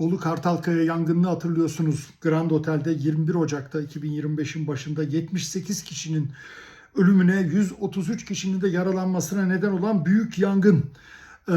Bolu Kartalkaya yangınını hatırlıyorsunuz. Grand Otel'de 21 Ocak'ta 2025'in başında 78 kişinin ölümüne 133 kişinin de yaralanmasına neden olan büyük yangın. Ee,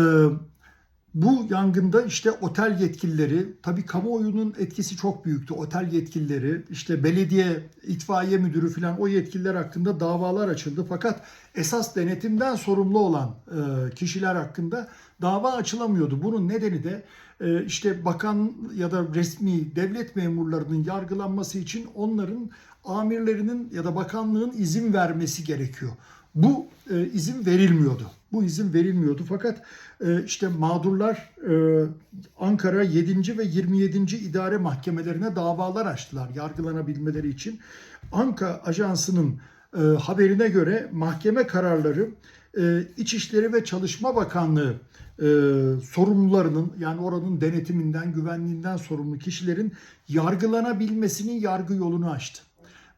bu yangında işte otel yetkilileri, tabii kamuoyunun etkisi çok büyüktü. Otel yetkilileri, işte belediye, itfaiye müdürü falan o yetkililer hakkında davalar açıldı. Fakat esas denetimden sorumlu olan e, kişiler hakkında dava açılamıyordu. Bunun nedeni de e, işte bakan ya da resmi devlet memurlarının yargılanması için onların amirlerinin ya da bakanlığın izin vermesi gerekiyor. Bu e, izin verilmiyordu. Bu izin verilmiyordu fakat e, işte mağdurlar e, Ankara 7. ve 27. idare mahkemelerine davalar açtılar yargılanabilmeleri için. Anka Ajansı'nın e, haberine göre mahkeme kararları e, İçişleri ve Çalışma Bakanlığı e, sorumlularının yani oranın denetiminden, güvenliğinden sorumlu kişilerin yargılanabilmesinin yargı yolunu açtı.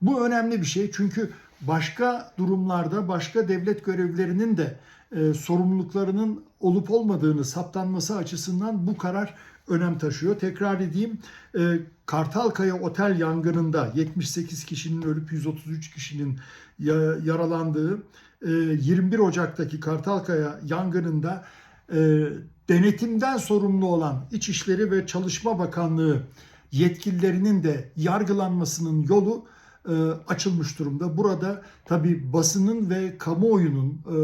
Bu önemli bir şey çünkü başka durumlarda başka devlet görevlilerinin de e, sorumluluklarının olup olmadığını saptanması açısından bu karar önem taşıyor. Tekrar edeyim e, Kartalkaya Otel yangınında 78 kişinin ölüp 133 kişinin ya- yaralandığı e, 21 Ocak'taki Kartalkaya yangınında e, denetimden sorumlu olan İçişleri ve Çalışma Bakanlığı yetkililerinin de yargılanmasının yolu e, açılmış durumda. Burada tabi basının ve kamuoyunun e,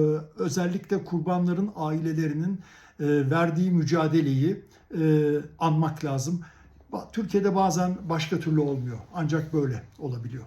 özellikle kurbanların ailelerinin e, verdiği mücadeleyi e, anmak lazım. Türkiye'de bazen başka türlü olmuyor. Ancak böyle olabiliyor.